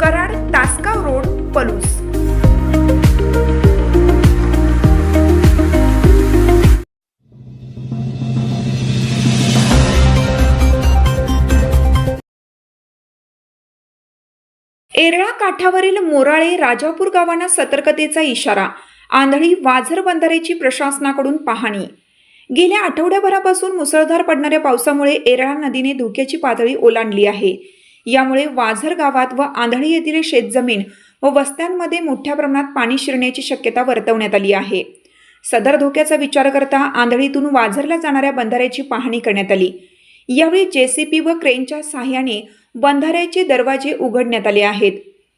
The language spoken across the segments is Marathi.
Karad Tasgaon road Palus. Yerala काठावरील मोराळे राजापूर गावांना सतर्कतेचा इशारा आंधळी वाझर बंधाऱ्याची प्रशासनाकडून पाहणी. गेल्या आठवड्याभरापासून मुसळधार पडणाऱ्या पावसामुळे एरळा नदीने धोक्याची पातळी ओलांडली आहे. यामुळे वाझर गावात व आंधळी येथील शेतजमीन व वस्त्यांमध्ये मोठ्या प्रमाणात पाणी शिरण्याची शक्यता वर्तवण्यात आली आहे. सदर धोक्याचा विचार करता आंधळीतून वाझरला जाणाऱ्या बंधाऱ्याची पाहणी करण्यात आली. यावेळी जेसीपी व क्रेनच्या सहाय्याने बंधाऱ्याचे दरवाजे उघडण्यात आले आहेत.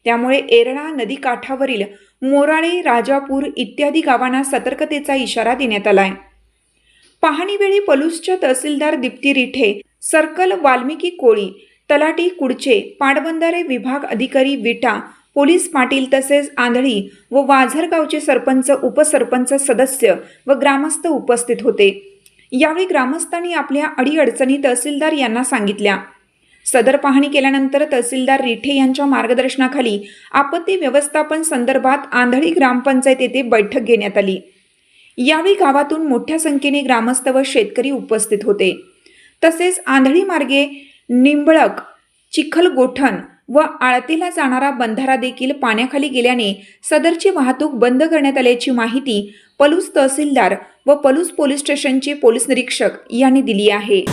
त्यामुळे एरळा नदी काठावरील मोराळे राजापूर इत्यादी गावांना सतर्कतेचा इशारा देण्यात आलाय. पाहणीवेळी पलूसच्या तहसीलदार दीप्ती रिठे सर्कल वाल्मिकी कोळी तलाटी कुडचे पाटबंधारे विभाग अधिकारी विटा पोलीस पाटील तसेच आंधळी व वाझरगावचे सरपंच उपसरपंच सदस्य व ग्रामस्थ उपस्थित होते. यावेळी ग्रामस्थांनी आपल्या अडीअडचणी तहसीलदार यांना सांगितल्या. सदर पाहणी केल्यानंतर तहसीलदार रिठे यांच्या मार्गदर्शनाखाली आपत्ती व्यवस्थापन संदर्भात आंधळी ग्रामपंचायत येथे बैठक घेण्यात आली. यावेळी गावातून मोठ्या संख्येने ग्रामस्थ व शेतकरी उपस्थित होते. तसेच आंधळी मार्गे निंबळक चिखलगोठण व आळतीला जाणारा बंधारा देखील पाण्याखाली गेल्याने सदरची वाहतूक बंद करण्यात आल्याची माहिती पलूस तहसीलदार व पलूस पोलीस स्टेशनचे पोलीस निरीक्षक यांनी दिली आहे.